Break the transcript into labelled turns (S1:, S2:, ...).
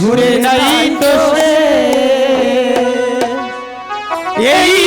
S1: ঘুরে নাই তো এই